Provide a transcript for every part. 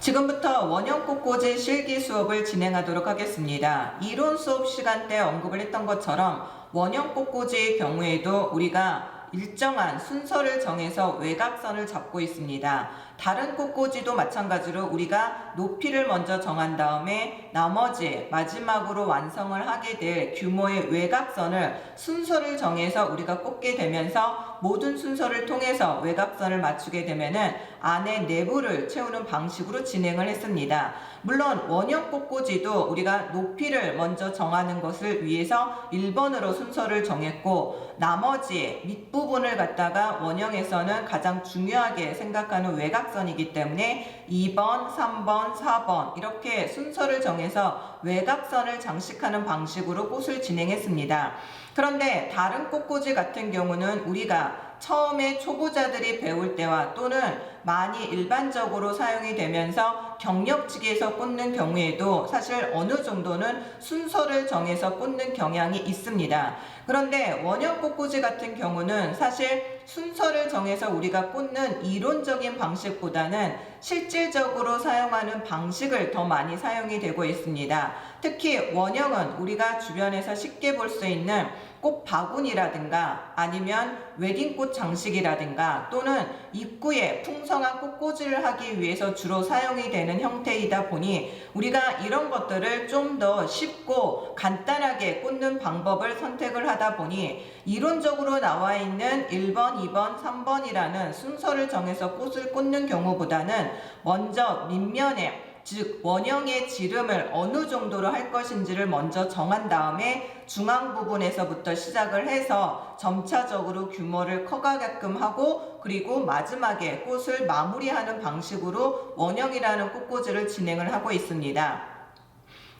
지금부터 원형 꽃꽂이 실기 수업을 진행하도록 하겠습니다. 이론 수업 시간 때 언급을 했던 것처럼 원형 꽃꽂이의 경우에도 우리가 일정한 순서를 정해서 외곽선을 잡고 있습니다. 다른 꽃꽂이도 마찬가지로 우리가 높이를 먼저 정한 다음에 나머지 마지막으로 완성을 하게 될 규모의 외곽선을 순서를 정해서 우리가 꽂게 되면서 모든 순서를 통해서 외곽선을 맞추게 되면은 안에 내부를 채우는 방식으로 진행을 했습니다. 물론 원형 꽃꽂이도 우리가 높이를 먼저 정하는 것을 위해서 1번으로 순서를 정했고 나머지 밑부분을 갖다가 원형에서는 가장 중요하게 생각하는 외곽 선이기 때문에 2번, 3번, 4번 이렇게 순서를 정해서 외곽선을 장식하는 방식으로 꽃을 진행했습니다. 그런데 다른 꽃꽂이 같은 경우는 우리가 처음에 초보자들이 배울 때와 또는 많이 일반적으로 사용이 되면서 경력직에서 꽂는 경우에도 사실 어느 정도는 순서를 정해서 꽂는 경향이 있습니다. 그런데 원형 꽃꽂이 같은 경우는 사실 순서를 정해서 우리가 꽂는 이론적인 방식보다는 실질적으로 사용하는 방식을 더 많이 사용이 되고 있습니다. 특히 원형은 우리가 주변에서 쉽게 볼 수 있는 꽃 바구니라든가 아니면 웨딩꽃 장식이라든가 또는 입구에 풍 성한 꽃꽂이를 하기 위해서 주로 사용이 되는 형태이다 보니 우리가 이런 것들을 좀 더 쉽고 간단하게 꽂는 방법을 선택을 하다 보니 이론적으로 나와 있는 1번, 2번, 3번이라는 순서를 정해서 꽃을 꽂는 경우보다는 먼저 밑면에 즉 원형의 지름을 어느 정도로 할 것인지를 먼저 정한 다음에 중앙 부분에서부터 시작을 해서 점차적으로 규모를 커가게끔 하고 그리고 마지막에 꽃을 마무리하는 방식으로 원형이라는 꽃꽂이를 진행을 하고 있습니다.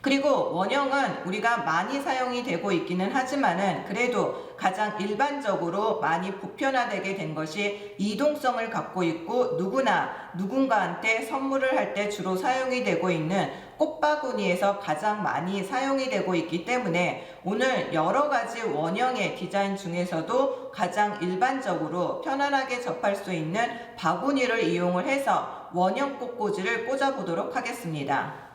그리고 원형은 우리가 많이 사용이 되고 있기는 하지만은 그래도 가장 일반적으로 많이 보편화되게 된 것이 이동성을 갖고 있고 누구나 누군가한테 선물을 할 때 주로 사용이 되고 있는 꽃바구니에서 가장 많이 사용이 되고 있기 때문에 오늘 여러 가지 원형의 디자인 중에서도 가장 일반적으로 편안하게 접할 수 있는 바구니를 이용을 해서 원형 꽃꽂이를 꽂아보도록 하겠습니다.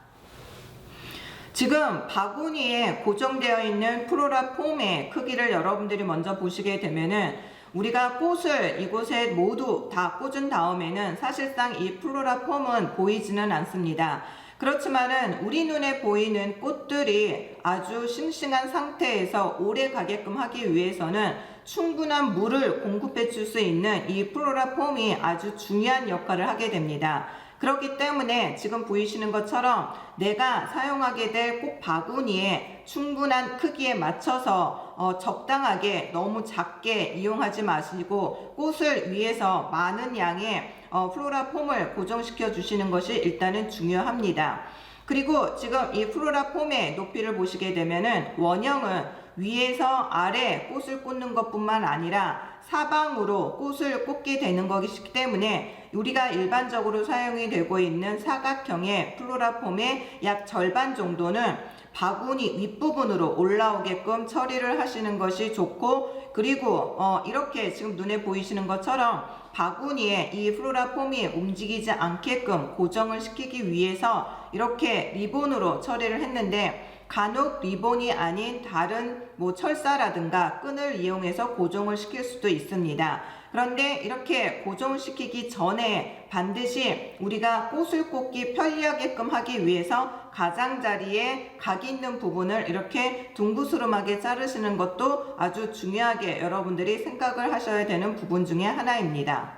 지금 바구니에 고정되어 있는 플로라 폼의 크기를 여러분들이 먼저 보시게 되면은 우리가 꽃을 이곳에 모두 다 꽂은 다음에는 사실상 이 플로라 폼은 보이지는 않습니다. 그렇지만은 우리 눈에 보이는 꽃들이 아주 싱싱한 상태에서 오래 가게끔 하기 위해서는 충분한 물을 공급해 줄 수 있는 이 플로라 폼이 아주 중요한 역할을 하게 됩니다. 그렇기 때문에 지금 보이시는 것처럼 내가 사용하게 될꽃 바구니에 충분한 크기에 맞춰서 어, 적당하게 너무 작게 이용하지 마시고 꽃을 위해서 많은 양의 어, 플로라 폼을 고정시켜 주시는 것이 일단은 중요합니다. 그리고 지금 이 플로라 폼의 높이를 보시게 되면은 원형은 위에서 아래 꽃을 꽂는 것뿐만 아니라 사방으로 꽃을 꽂게 되는 것이기 때문에 우리가 일반적으로 사용이 되고 있는 사각형의 플로라 폼의 약 절반 정도는 바구니 윗부분으로 올라오게끔 처리를 하시는 것이 좋고 그리고 어 이렇게 지금 눈에 보이시는 것처럼 바구니에 이 플로라 폼이 움직이지 않게끔 고정을 시키기 위해서 이렇게 리본으로 처리를 했는데 간혹 리본이 아닌 다른 뭐 철사라든가 끈을 이용해서 고정을 시킬 수도 있습니다. 그런데 이렇게 고정시키기 전에 반드시 우리가 꽃을 꽂기 편리하게끔 하기 위해서 가장자리에 각 있는 부분을 이렇게 둥그스름하게 자르시는 것도 아주 중요하게 여러분들이 생각을 하셔야 되는 부분 중에 하나입니다.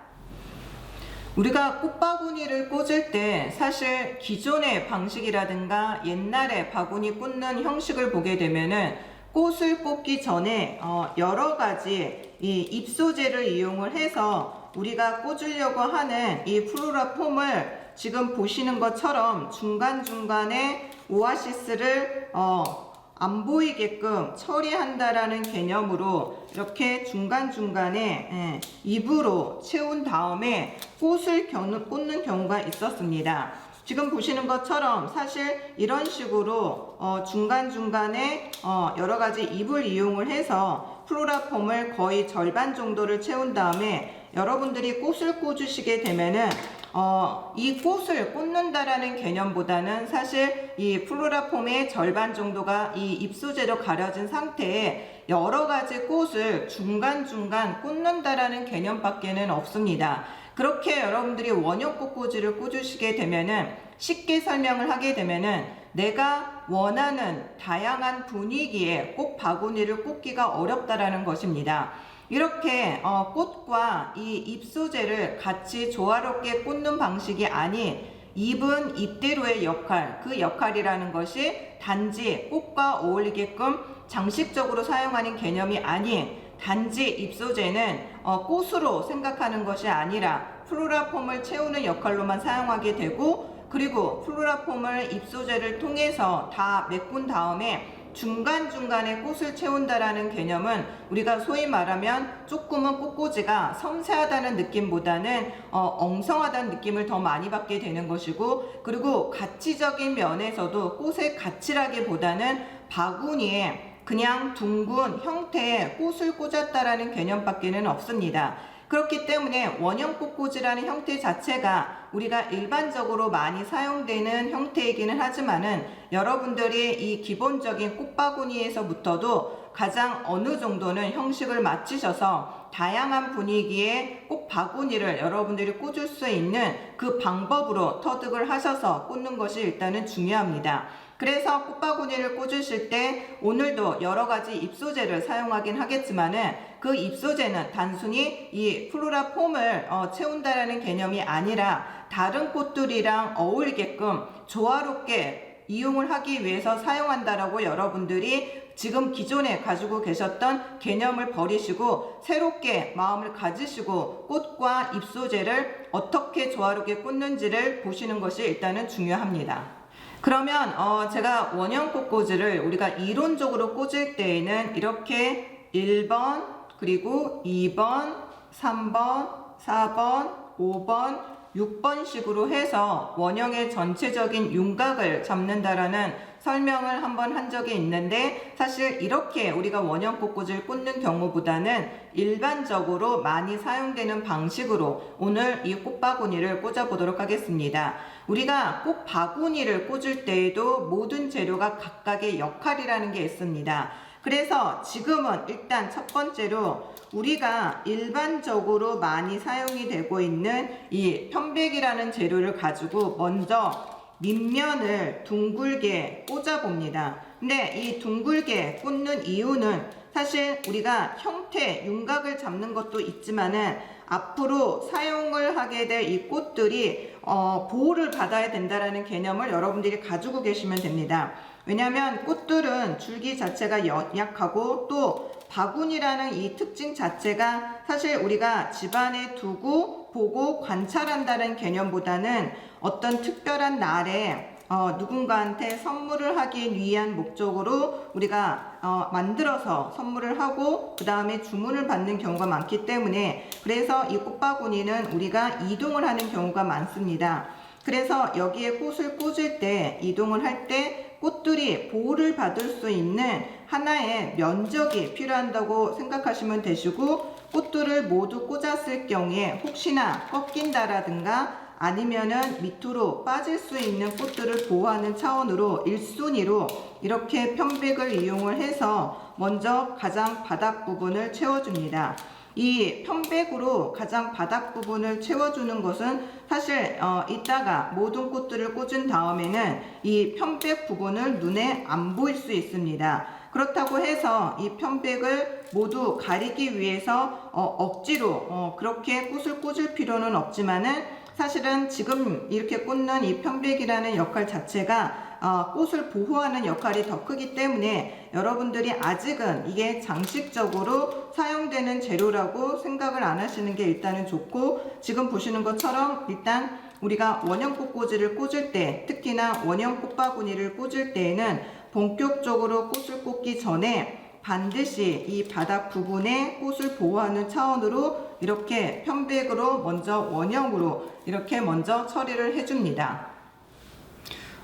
우리가 꽃바구니를 꽂을 때 사실 기존의 방식이라든가 옛날에 바구니 꽂는 형식을 보게 되면은 꽃을 꽂기 전에 어 여러 가지 이 입소재를 이용을 해서 우리가 꽂으려고 하는 이 플로라 폼을 지금 보시는 것처럼 중간중간에 오아시스를 어, 안 보이게끔 처리한다라는 개념으로 이렇게 중간중간에 예, 입으로 채운 다음에 꽃을 겨누, 꽂는 경우가 있었습니다. 지금 보시는 것처럼 사실 이런 식으로 어, 중간중간에 어, 여러 가지 잎을 이용을 해서 플로라 폼을 거의 절반 정도를 채운 다음에 여러분들이 꽃을 꽂으시게 되면은 어, 이 꽃을 꽂는다라는 개념보다는 사실 이 플로라폼의 절반 정도가 이 잎소재로 가려진 상태에 여러 가지 꽃을 중간중간 꽂는다라는 개념밖에는 없습니다. 그렇게 여러분들이 원형 꽃꽂이를 꽂으시게 되면은 쉽게 설명을 하게 되면은 내가 원하는 다양한 분위기의 꽃 바구니를 꽂기가 어렵다라는 것입니다. 이렇게 어, 꽃과 이 잎소재를 같이 조화롭게 꽂는 방식이 아닌 잎은 잎대로의 역할, 그 역할이라는 것이 단지 꽃과 어울리게끔 장식적으로 사용하는 개념이 아닌 단지 잎소재는 어, 꽃으로 생각하는 것이 아니라 플로라폼을 채우는 역할로만 사용하게 되고 그리고 플로라폼을 잎소재를 통해서 다 메꾼 다음에 중간중간에 꽃을 채운다라는 개념은 우리가 소위 말하면 조금은 꽃꽂이가 섬세하다는 느낌보다는 어, 엉성하다는 느낌을 더 많이 받게 되는 것이고 그리고 가치적인 면에서도 꽃의 가치라기보다는 바구니에 그냥 둥근 형태의 꽃을 꽂았다라는 개념밖에는 없습니다. 그렇기 때문에 원형 꽃꽂이라는 형태 자체가 우리가 일반적으로 많이 사용되는 형태이기는 하지만은 여러분들이 이 기본적인 꽃바구니에서부터도 가장 어느 정도는 형식을 맞추셔서 다양한 분위기의 꽃 바구니를 여러분들이 꽂을 수 있는 그 방법으로 터득을 하셔서 꽂는 것이 일단은 중요합니다. 그래서 꽃바구니를 꽂으실 때 오늘도 여러 가지 잎소재를 사용하긴 하겠지만은 그 잎소재는 단순히 이 플로라 폼을 어, 채운다라는 개념이 아니라 다른 꽃들이랑 어울리게끔 조화롭게 이용을 하기 위해서 사용한다라고 여러분들이 지금 기존에 가지고 계셨던 개념을 버리시고 새롭게 마음을 가지시고 꽃과 잎소재를 어떻게 조화롭게 꽂는지를 보시는 것이 일단은 중요합니다. 그러면 어 제가 원형 꽃꽂이를 우리가 이론적으로 꽂을 때에는 이렇게 1번 그리고 2번 3번 4번 5번 6번식으로 해서 원형의 전체적인 윤곽을 잡는다라는 설명을 한번 한 적이 있는데 사실 이렇게 우리가 원형 꽃꽂이를 꽂는 경우보다는 일반적으로 많이 사용되는 방식으로 오늘 이 꽃바구니를 꽂아 보도록 하겠습니다. 우리가 꽃 바구니를 꽂을 때에도 모든 재료가 각각의 역할이라는 게 있습니다. 그래서 지금은 일단 첫 번째로 우리가 일반적으로 많이 사용이 되고 있는 이 편백이라는 재료를 가지고 먼저 밑면을 둥글게 꽂아 봅니다. 근데 이 둥글게 꽂는 이유는 사실 우리가 형태, 윤곽을 잡는 것도 있지만은 앞으로 사용을 하게 될 이 꽃들이 어, 보호를 받아야 된다라는 개념을 여러분들이 가지고 계시면 됩니다. 왜냐하면 꽃들은 줄기 자체가 약하고 또 바구니라는 이 특징 자체가 사실 우리가 집안에 두고 보고 관찰한다는 개념보다는 어떤 특별한 날에 어, 누군가한테 선물을 하기 위한 목적으로 우리가 어, 만들어서 선물을 하고 그 다음에 주문을 받는 경우가 많기 때문에 그래서 이 꽃바구니는 우리가 이동을 하는 경우가 많습니다. 그래서 여기에 꽃을 꽂을 때 이동을 할 때 꽃들이 보호를 받을 수 있는 하나의 면적이 필요한다고 생각하시면 되시고 꽃들을 모두 꽂았을 경우에 혹시나 꺾인다라든가 아니면은 밑으로 빠질 수 있는 꽃들을 보호하는 차원으로 1순위로 이렇게 편백을 이용을 해서 먼저 가장 바닥 부분을 채워줍니다. 이 편백으로 가장 바닥 부분을 채워주는 것은 사실 어, 이따가 모든 꽃들을 꽂은 다음에는 이 편백 부분을 눈에 안 보일 수 있습니다. 그렇다고 해서 이 편백을 모두 가리기 위해서 어, 억지로 어, 그렇게 꽃을 꽂을 필요는 없지만은 사실은 지금 이렇게 꽂는 이 편백이라는 역할 자체가 어, 꽃을 보호하는 역할이 더 크기 때문에 여러분들이 아직은 이게 장식적으로 사용되는 재료라고 생각을 안 하시는 게 일단은 좋고 지금 보시는 것처럼 일단 우리가 원형 꽃꽂이를 꽂을 때 특히나 원형 꽃바구니를 꽂을 때에는 본격적으로 꽃을 꽂기 전에 반드시 이 바닥 부분에 꽃을 보호하는 차원으로 이렇게 편백으로 먼저 원형으로 이렇게 먼저 처리를 해줍니다.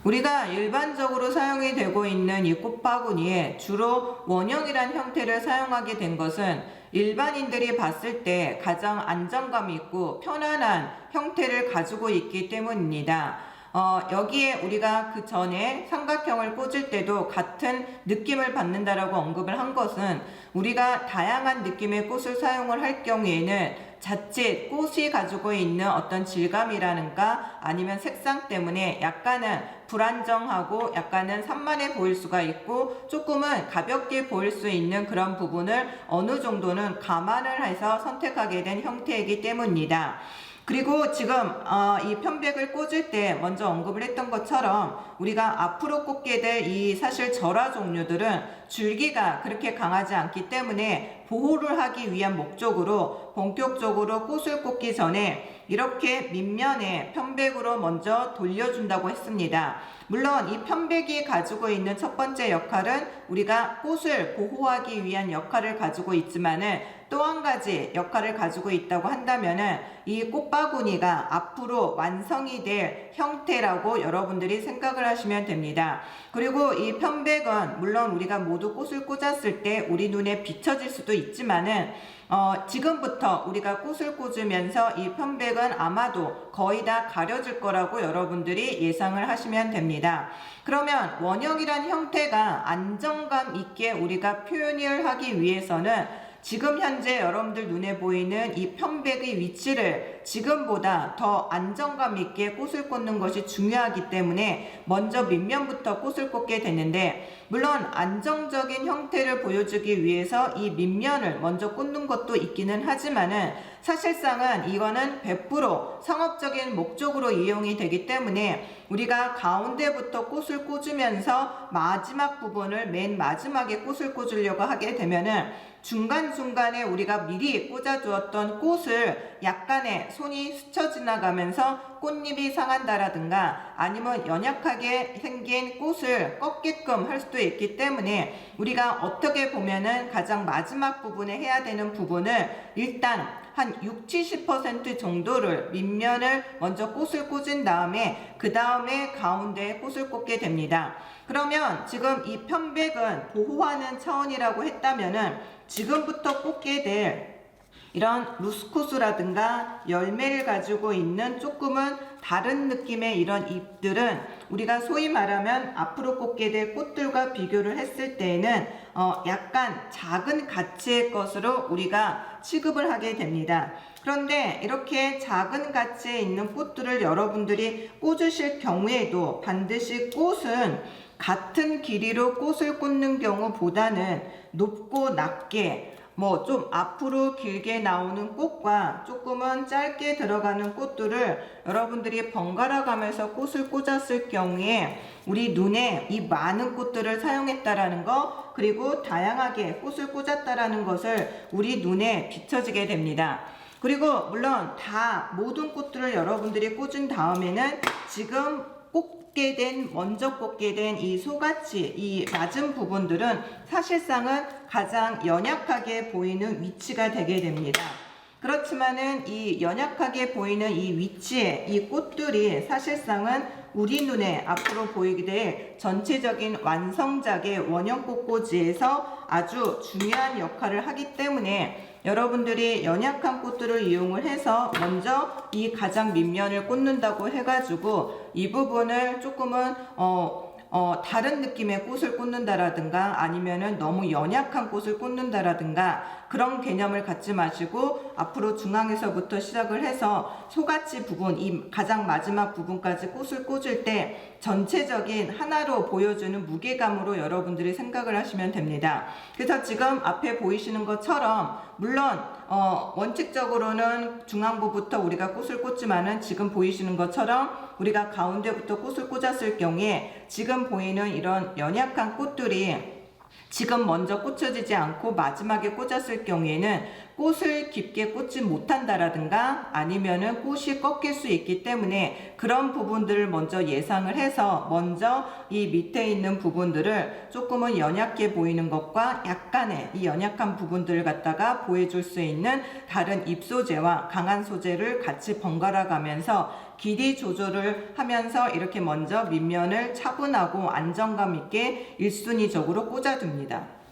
우리가 일반적으로 사용이 되고 있는 이 꽃바구니에 주로 원형이란 형태를 사용하게 된 것은 일반인들이 봤을 때 가장 안정감 있고 편안한 형태를 가지고 있기 때문입니다. 어, 여기에 우리가 그 전에 삼각형을 꽂을 때도 같은 느낌을 받는다라고 언급을 한 것은 우리가 다양한 느낌의 꽃을 사용을 할 경우에는 자칫 꽃이 가지고 있는 어떤 질감이라는가 아니면 색상 때문에 약간은 불안정하고 약간은 산만해 보일 수가 있고 조금은 가볍게 보일 수 있는 그런 부분을 어느 정도는 감안을 해서 선택하게 된 형태이기 때문입니다. 그리고 지금 어, 이 편백을 꽂을 때 먼저 언급을 했던 것처럼 우리가 앞으로 꽂게 될 이 사실 절화 종류들은 줄기가 그렇게 강하지 않기 때문에 보호를 하기 위한 목적으로 본격적으로 꽃을 꽂기 전에 이렇게 밑면에 편백으로 먼저 돌려준다고 했습니다. 물론 이 편백이 가지고 있는 첫 번째 역할은 우리가 꽃을 보호하기 위한 역할을 가지고 있지만은 또 한 가지 역할을 가지고 있다고 한다면은 이 꽃바구니가 앞으로 완성이 될 형태라고 여러분들이 생각을 하시면 됩니다. 그리고 이 편백은 물론 우리가 모두 꽃을 꽂았을 때 우리 눈에 비춰질 수도 있지만은 어, 지금부터 우리가 꽃을 꽂으면서 이 편백은 아마도 거의 다 가려질 거라고 여러분들이 예상을 하시면 됩니다. 그러면 원형이란 형태가 안정감 있게 우리가 표현을 하기 위해서는 지금 현재 여러분들 눈에 보이는 이 편백의 위치를 지금보다 더 안정감 있게 꽃을 꽂는 것이 중요하기 때문에 먼저 밑면부터 꽃을 꽂게 되는데 물론 안정적인 형태를 보여주기 위해서 이 밑면을 먼저 꽂는 것도 있기는 하지만은 사실상은 이거는 100% 상업적인 목적으로 이용이 되기 때문에 우리가 가운데부터 꽃을 꽂으면서 마지막 부분을 맨 마지막에 꽃을 꽂으려고 하게 되면은 중간중간에 우리가 미리 꽂아두었던 꽃을 약간의 손이 스쳐 지나가면서 꽃잎이 상한다라든가 아니면 연약하게 생긴 꽃을 꺾게끔 할 수도 있기 때문에 우리가 어떻게 보면은 가장 마지막 부분에 해야 되는 부분을 일단 한 6, 70% 정도를 밑면을 먼저 꽃을 꽂은 다음에 그 다음에 가운데에 꽃을 꽂게 됩니다. 그러면 지금 이 편백은 보호하는 차원이라고 했다면은 지금부터 꽂게 될 이런 루스쿠스라든가 열매를 가지고 있는 조금은 다른 느낌의 이런 잎들은 우리가 소위 말하면 앞으로 꽂게 될 꽃들과 비교를 했을 때에는 어 약간 작은 가치의 것으로 우리가 취급을 하게 됩니다. 그런데 이렇게 작은 가치에 있는 꽃들을 여러분들이 꽂으실 경우에도 반드시 꽃은 같은 길이로 꽃을 꽂는 경우보다는 높고 낮게 뭐 좀 앞으로 길게 나오는 꽃과 조금은 짧게 들어가는 꽃들을 여러분들이 번갈아 가면서 꽃을 꽂았을 경우에 우리 눈에 이 많은 꽃들을 사용했다라는 거 그리고 다양하게 꽃을 꽂았다라는 것을 우리 눈에 비춰지게 됩니다. 그리고 물론 다 모든 꽃들을 여러분들이 꽂은 다음에는 지금 꽂게 된 먼저 꽂게 된 이 소같이 이 낮은 부분들은 사실상은 가장 연약하게 보이는 위치가 되게 됩니다. 그렇지만은 이 연약하게 보이는 이 위치에 이 꽃들이 사실상은 우리 눈에 앞으로 보이게 될 전체적인 완성작의 원형 꽃꽂이에서 아주 중요한 역할을 하기 때문에 여러분들이 연약한 꽃들을 이용을 해서 먼저 이 가장 밑면을 꽂는다고 해가지고 이 부분을 조금은 어 어, 다른 느낌의 꽃을 꽂는다라든가 아니면은 너무 연약한 꽃을 꽂는다라든가 그런 개념을 갖지 마시고 앞으로 중앙에서부터 시작을 해서 소같이 부분, 이 가장 마지막 부분까지 꽃을 꽂을 때 전체적인 하나로 보여주는 무게감으로 여러분들이 생각을 하시면 됩니다. 그래서 지금 앞에 보이시는 것처럼 물론 어, 원칙적으로는 중앙부부터 우리가 꽃을 꽂지만은 지금 보이시는 것처럼 우리가 가운데부터 꽃을 꽂았을 경우에 지금 보이는 이런 연약한 꽃들이 지금 먼저 꽂혀지지 않고 마지막에 꽂았을 경우에는 꽃을 깊게 꽂지 못한다라든가 아니면은 꽃이 꺾일 수 있기 때문에 그런 부분들을 먼저 예상을 해서 먼저 이 밑에 있는 부분들을 조금은 연약해 보이는 것과 약간의 이 연약한 부분들을 갖다가 보여줄 수 있는 다른 잎 소재와 강한 소재를 같이 번갈아 가면서 길이 조절을 하면서 이렇게 먼저 밑면을 차분하고 안정감 있게 일순위적으로 꽂아줍니다.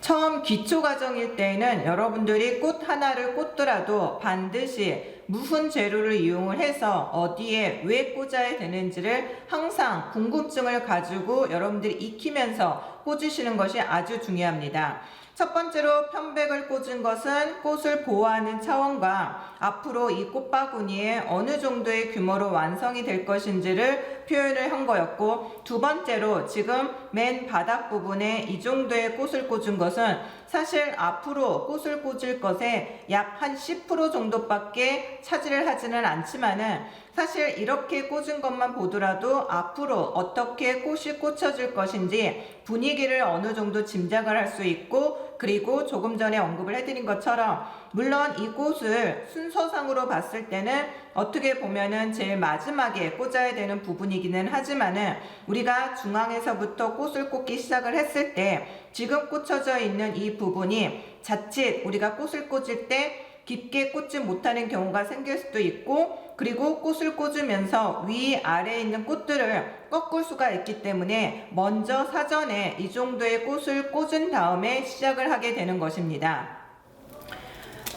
처음 기초 과정일 때에는 여러분들이 꽃 하나를 꽂더라도 반드시 무슨 재료를 이용을 해서 어디에 왜 꽂아야 되는지를 항상 궁금증을 가지고 여러분들이 익히면서 꽂으시는 것이 아주 중요합니다. 첫 번째로 편백을 꽂은 것은 꽃을 보호하는 차원과 앞으로 이 꽃바구니에 어느 정도의 규모로 완성이 될 것인지를 표현을 한 거였고 두 번째로 지금 맨 바닥 부분에 이 정도의 꽃을 꽂은 것은 사실 앞으로 꽃을 꽂을 것에 약 한 10% 정도밖에 차지를 하지는 않지만은 사실 이렇게 꽂은 것만 보더라도 앞으로 어떻게 꽃이 꽂혀질 것인지 분위기를 어느 정도 짐작을 할 수 있고 그리고 조금 전에 언급을 해드린 것처럼 물론 이 꽃을 순서상으로 봤을 때는 어떻게 보면은 제일 마지막에 꽂아야 되는 부분이기는 하지만은 우리가 중앙에서부터 꽃을 꽂기 시작을 했을 때 지금 꽂혀져 있는 이 부분이 자칫 우리가 꽃을 꽂을 때 깊게 꽂지 못하는 경우가 생길 수도 있고 그리고 꽃을 꽂으면서 위 아래에 있는 꽃들을 꺾을 수가 있기 때문에 먼저 사전에 이 정도의 꽃을 꽂은 다음에 시작을 하게 되는 것입니다.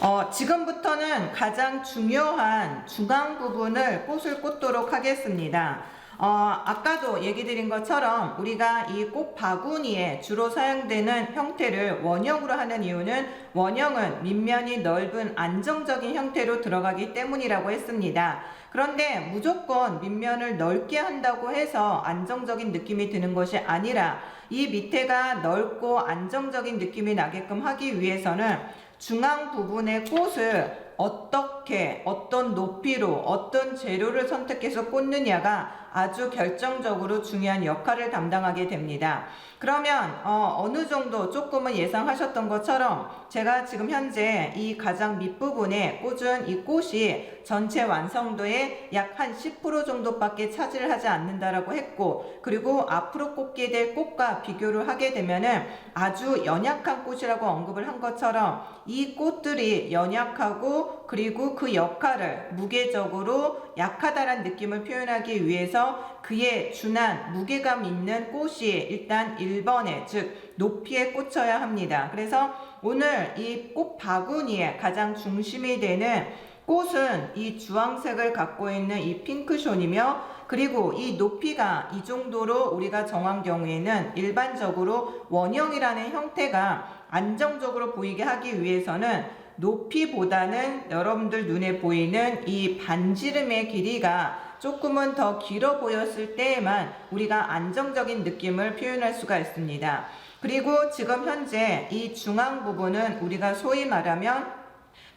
어, 지금부터는 가장 중요한 중앙 부분을 꽃을 꽂도록 하겠습니다. 어, 아까도 얘기 드린 것처럼 우리가 이 꽃 바구니에 주로 사용되는 형태를 원형으로 하는 이유는 원형은 밑면이 넓은 안정적인 형태로 들어가기 때문이라고 했습니다. 그런데 무조건 밑면을 넓게 한다고 해서 안정적인 느낌이 드는 것이 아니라 이 밑에가 넓고 안정적인 느낌이 나게끔 하기 위해서는 중앙 부분의 꽃을 어떻게 어떤 높이로 어떤 재료를 선택해서 꽂느냐가 아주 결정적으로 중요한 역할을 담당하게 됩니다. 그러면 어, 느 정도 조금은 예상하셨던 것처럼 제가 지금 현재 이 가장 밑부분에 꽂은 이 꽃이 전체 완성도의 약 한 10% 정도밖에 차지를 하지 않는다라고 했고 그리고 앞으로 꽂게 될 꽃과 비교를 하게 되면은 아주 연약한 꽃이라고 언급을 한 것처럼 이 꽃들이 연약하고 그리고 그 역할을 무게적으로 약하다란 느낌을 표현하기 위해서 그에 준한 무게감 있는 꽃이 일단 1번에 즉 높이에 꽂혀야 합니다. 그래서 오늘 이 꽃 바구니에 가장 중심이 되는 꽃은 이 주황색을 갖고 있는 이 핑크존이며 그리고 이 높이가 이 정도로 우리가 정한 경우에는 일반적으로 원형이라는 형태가 안정적으로 보이게 하기 위해서는 높이보다는 여러분들 눈에 보이는 이 반지름의 길이가 조금은 더 길어 보였을 때에만 우리가 안정적인 느낌을 표현할 수가 있습니다. 그리고 지금 현재 이 중앙 부분은 우리가 소위 말하면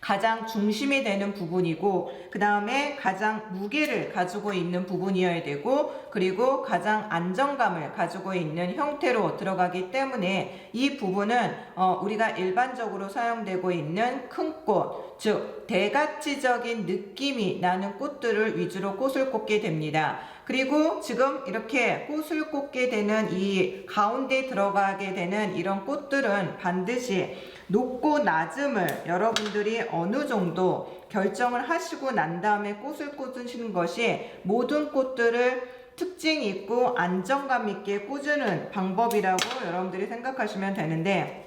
가장 중심이 되는 부분이고 그 다음에 가장 무게를 가지고 있는 부분이어야 되고 그리고 가장 안정감을 가지고 있는 형태로 들어가기 때문에 이 부분은 어, 우리가 일반적으로 사용되고 있는 큰 꽃, 즉 대가치적인 느낌이 나는 꽃들을 위주로 꽃을 꽂게 됩니다. 그리고 지금 이렇게 꽃을 꽂게 되는 이 가운데 들어가게 되는 이런 꽃들은 반드시 높고 낮음을 여러분들이 어느 정도 결정을 하시고 난 다음에 꽃을 꽂으시는 것이 모든 꽃들을 특징 있고 안정감 있게 꽂는 방법이라고 여러분들이 생각하시면 되는데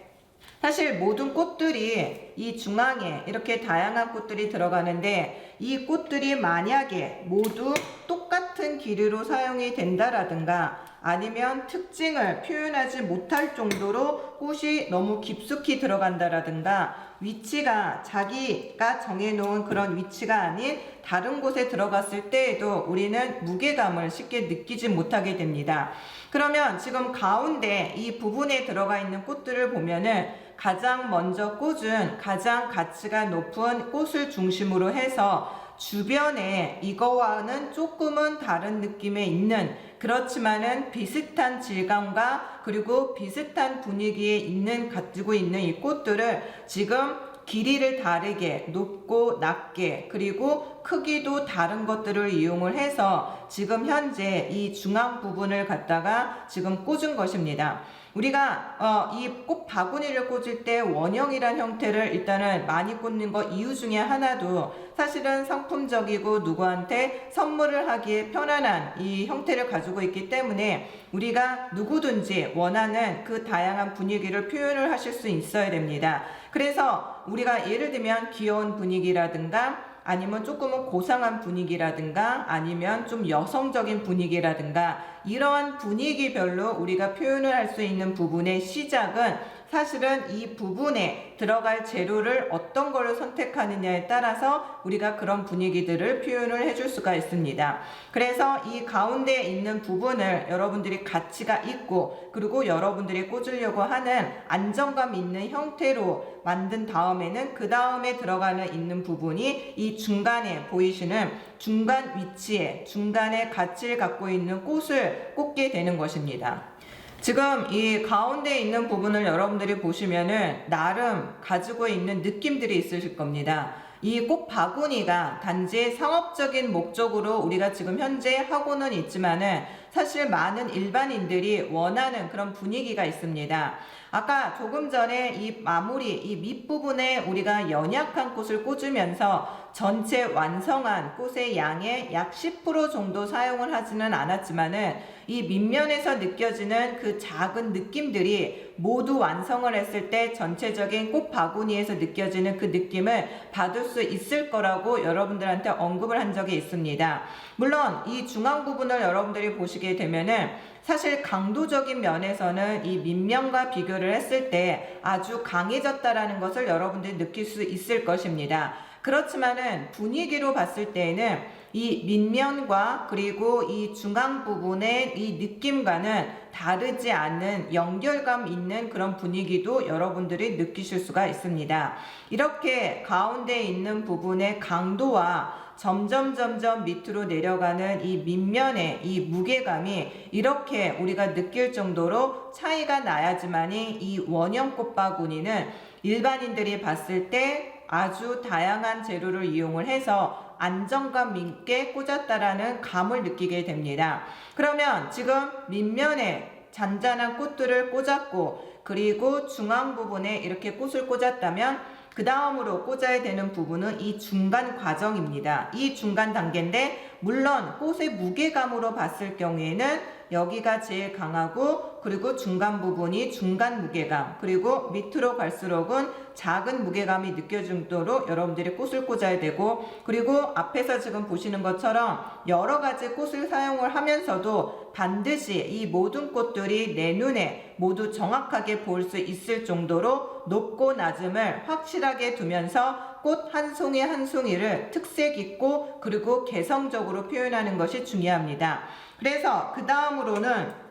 사실 모든 꽃들이 이 중앙에 이렇게 다양한 꽃들이 들어가는데 이 꽃들이 만약에 모두 똑같은 길이로 사용이 된다라든가 아니면 특징을 표현하지 못할 정도로 꽃이 너무 깊숙이 들어간다라든가 위치가 자기가 정해놓은 그런 위치가 아닌 다른 곳에 들어갔을 때에도 우리는 무게감을 쉽게 느끼지 못하게 됩니다. 그러면 지금 가운데 이 부분에 들어가 있는 꽃들을 보면은 가장 먼저 꽂은 가장 가치가 높은 꽃을 중심으로 해서 주변에 이거와는 조금은 다른 느낌에 있는 그렇지만은 비슷한 질감과 그리고 비슷한 분위기에 있는 가지고 있는 이 꽃들을 지금 길이를 다르게 높고 낮게 그리고 크기도 다른 것들을 이용을 해서 지금 현재 이 중앙 부분을 갖다가 지금 꽂은 것입니다. 우리가 어, 이 꽃 바구니를 꽂을 때 원형이란 형태를 일단은 많이 꽂는 거 이유 중에 하나도 사실은 상품적이고 누구한테 선물을 하기에 편안한 이 형태를 가지고 있기 때문에 우리가 누구든지 원하는 그 다양한 분위기를 표현을 하실 수 있어야 됩니다. 그래서 우리가 예를 들면 귀여운 분위기라든가 아니면 조금은 고상한 분위기라든가 아니면 좀 여성적인 분위기라든가 이러한 분위기별로 우리가 표현을 할 수 있는 부분의 시작은 사실은 이 부분에 들어갈 재료를 어떤 걸로 선택하느냐에 따라서 우리가 그런 분위기들을 표현을 해줄 수가 있습니다. 그래서 이 가운데 있는 부분을 여러분들이 가치가 있고 그리고 여러분들이 꽂으려고 하는 안정감 있는 형태로 만든 다음에는 그 다음에 들어가는 있는 부분이 이 중간에 보이시는 중간 위치에 중간에 가치를 갖고 있는 꽃을 꽂게 되는 것입니다. 지금 이 가운데 있는 부분을 여러분들이 보시면은 나름 가지고 있는 느낌들이 있으실 겁니다. 이 꽃 바구니가 단지 상업적인 목적으로 우리가 지금 현재 하고는 있지만은 사실 많은 일반인들이 원하는 그런 분위기가 있습니다. 아까 조금 전에 이 마무리, 이 밑부분에 우리가 연약한 꽃을 꽂으면서 전체 완성한 꽃의 양의 약 10% 정도 사용을 하지는 않았지만은 이 밑면에서 느껴지는 그 작은 느낌들이 모두 완성을 했을 때 전체적인 꽃 바구니에서 느껴지는 그 느낌을 받을 수 있을 거라고 여러분들한테 언급을 한 적이 있습니다. 물론 이 중앙 부분을 여러분들이 보시게 되면은 사실 강도적인 면에서는 이 밑면과 비교를 했을 때 아주 강해졌다라는 것을 여러분들이 느낄 수 있을 것입니다. 그렇지만은 분위기로 봤을 때에는 이 밑면과 그리고 이 중앙 부분의 이 느낌과는 다르지 않은 연결감 있는 그런 분위기도 여러분들이 느끼실 수가 있습니다. 이렇게 가운데 있는 부분의 강도와 점점 점점 밑으로 내려가는 이 밑면의 이 무게감이 이렇게 우리가 느낄 정도로 차이가 나야지만이 이 원형 꽃바구니는 일반인들이 봤을 때 아주 다양한 재료를 이용을 해서 안정감 있게 꽂았다라는 감을 느끼게 됩니다. 그러면 지금 밑면에 잔잔한 꽃들을 꽂았고 그리고 중앙 부분에 이렇게 꽃을 꽂았다면 그 다음으로 꽂아야 되는 부분은 이 중간 과정입니다. 이 중간 단계인데 물론 꽃의 무게감으로 봤을 경우에는 여기가 제일 강하고 그리고 중간 부분이 중간 무게감 그리고 밑으로 갈수록은 작은 무게감이 느껴지도록 여러분들이 꽃을 꽂아야 되고 그리고 앞에서 지금 보시는 것처럼 여러 가지 꽃을 사용을 하면서도 반드시 이 모든 꽃들이 내 눈에 모두 정확하게 보일 수 있을 정도로 높고 낮음을 확실하게 두면서 꽃 한 송이 한 송이를 특색 있고 그리고 개성적으로 표현하는 것이 중요합니다. 그래서 그 다음으로는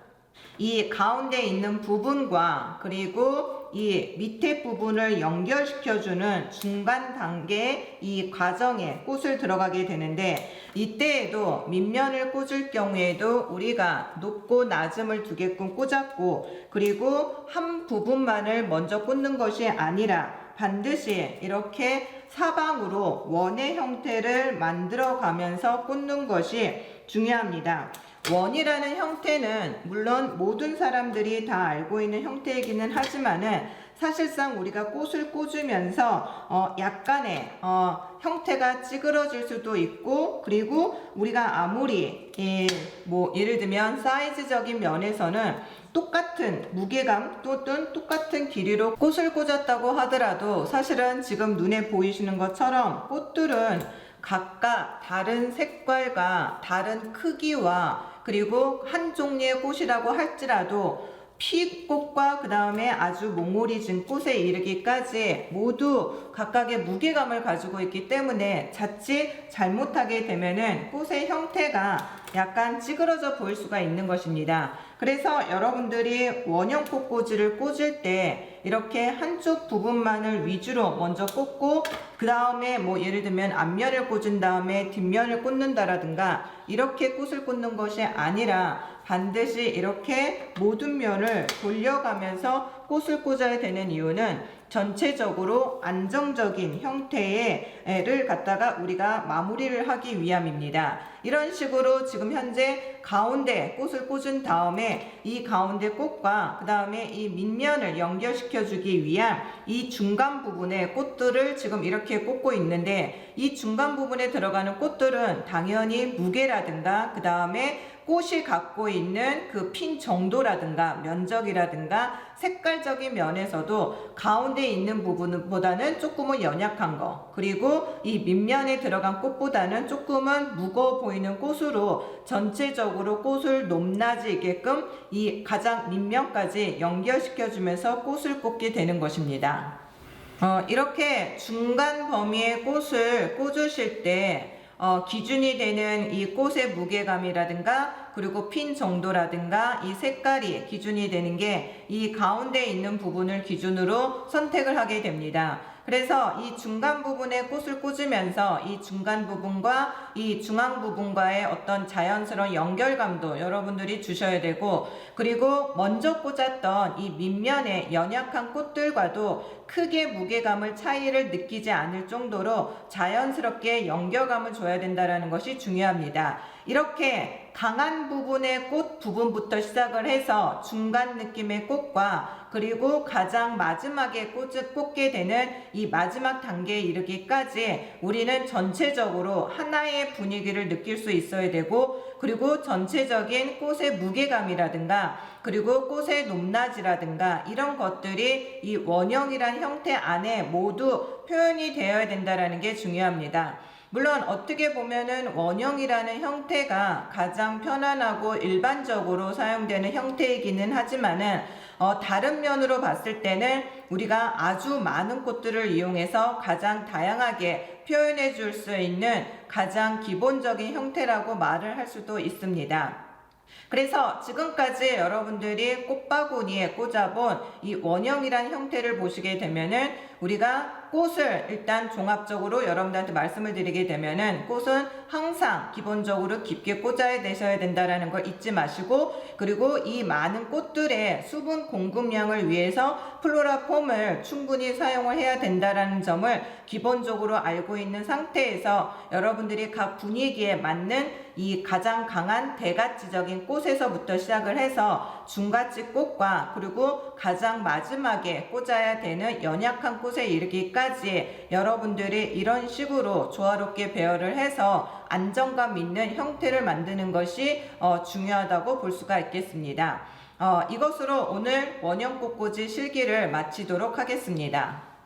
이 가운데 있는 부분과 그리고 이 밑에 부분을 연결시켜주는 중간 단계 이 과정에 꽃을 들어가게 되는데 이때에도 밑면을 꽂을 경우에도 우리가 높고 낮음을 두개끔 꽂았고 그리고 한 부분만을 먼저 꽂는 것이 아니라 반드시 이렇게 사방으로 원의 형태를 만들어 가면서 꽂는 것이 중요합니다. 원이라는 형태는 물론 모든 사람들이 다 알고 있는 형태이기는 하지만은 사실상 우리가 꽃을 꽂으면서 어 약간의 어 형태가 찌그러질 수도 있고 그리고 우리가 아무리 예 뭐 예를 들면 사이즈적인 면에서는 똑같은 무게감 또는 똑같은 길이로 꽃을 꽂았다고 하더라도 사실은 지금 눈에 보이시는 것처럼 꽃들은 각각 다른 색깔과 다른 크기와 그리고 한 종류의 꽃이라고 할지라도 피꽃과 그 다음에 아주 몽골이 진 꽃에 이르기까지 모두 각각의 무게감을 가지고 있기 때문에 자칫 잘못하게 되면은 꽃의 형태가 약간 찌그러져 보일 수가 있는 것입니다. 그래서 여러분들이 원형 꽃꽂이를 꽂을 때 이렇게 한쪽 부분만을 위주로 먼저 꽂고 그 다음에 뭐 예를 들면 앞면을 꽂은 다음에 뒷면을 꽂는다라든가 이렇게 꽃을 꽂는 것이 아니라 반드시 이렇게 모든 면을 돌려가면서 꽃을 꽂아야 되는 이유는 전체적으로 안정적인 형태의를 갖다가 우리가 마무리를 하기 위함입니다. 이런 식으로 지금 현재 가운데 꽃을 꽂은 다음에 이 가운데 꽃과 그 다음에 이 밑면을 연결시켜 주기 위한 이 중간 부분에 꽃들을 지금 이렇게 꽂고 있는데 이 중간 부분에 들어가는 꽃들은 당연히 무게라든가 그 다음에 꽃이 갖고 있는 그 핀 정도라든가 면적이라든가 색깔적인 면에서도 가운데 있는 부분보다는 조금은 연약한 거 그리고 이 밑면에 들어간 꽃보다는 조금은 무거워 보이는 꽃으로 전체적으로 꽃을 높낮이게끔 이 가장 밑면까지 연결시켜 주면서 꽃을 꽂게 되는 것입니다. 어, 이렇게 중간 범위의 꽃을 꽂으실 때 어, 기준이 되는 이 꽃의 무게감이라든가 그리고 핀 정도라든가 이 색깔이 기준이 되는 게 이 가운데 있는 부분을 기준으로 선택을 하게 됩니다. 그래서 이 중간 부분에 꽃을 꽂으면서 이 중간 부분과 이 중앙 부분과의 어떤 자연스러운 연결감도 여러분들이 주셔야 되고 그리고 먼저 꽂았던 이 밑면의 연약한 꽃들과도 크게 무게감을 차이를 느끼지 않을 정도로 자연스럽게 연결감을 줘야 된다는 것이 중요합니다. 이렇게 강한 부분의 꽃 부분부터 시작을 해서 중간 느낌의 꽃과 그리고 가장 마지막에 꽃을 꽂게 되는 이 마지막 단계에 이르기까지 우리는 전체적으로 하나의 분위기를 느낄 수 있어야 되고 그리고 전체적인 꽃의 무게감이라든가 그리고 꽃의 높낮이라든가 이런 것들이 이 원형이란 형태 안에 모두 표현이 되어야 된다는 게 중요합니다. 물론 어떻게 보면은 원형이라는 형태가 가장 편안하고 일반적으로 사용되는 형태이기는 하지만은 어, 다른 면으로 봤을 때는 우리가 아주 많은 꽃들을 이용해서 가장 다양하게 표현해 줄 수 있는 가장 기본적인 형태라고 말을 할 수도 있습니다. 그래서 지금까지 여러분들이 꽃바구니에 꽂아본 이 원형이란 형태를 보시게 되면은 우리가 꽃을 일단 종합적으로 여러분들한테 말씀을 드리게 되면은 꽃은 항상 기본적으로 깊게 꽂아야 되셔야 된다라는 걸 잊지 마시고 그리고 이 많은 꽃들의 수분 공급량을 위해서 플로라 폼을 충분히 사용을 해야 된다라는 점을 기본적으로 알고 있는 상태에서 여러분들이 각 분위기에 맞는 이 가장 강한 대가지적인 꽃에서부터 시작을 해서 중가지 꽃과 그리고 가장 마지막에 꽂아야 되는 연약한 꽃에 이르기 까지 여러분들이 이런 식으로 조화롭게 배열을 해서 안정감 있는 형태를 만드는 것이 어, 중요하다고 볼 수가 있겠습니다. 어, 이것으로 오늘 원형 꽃꽂이 실기를 마치도록 하겠습니다.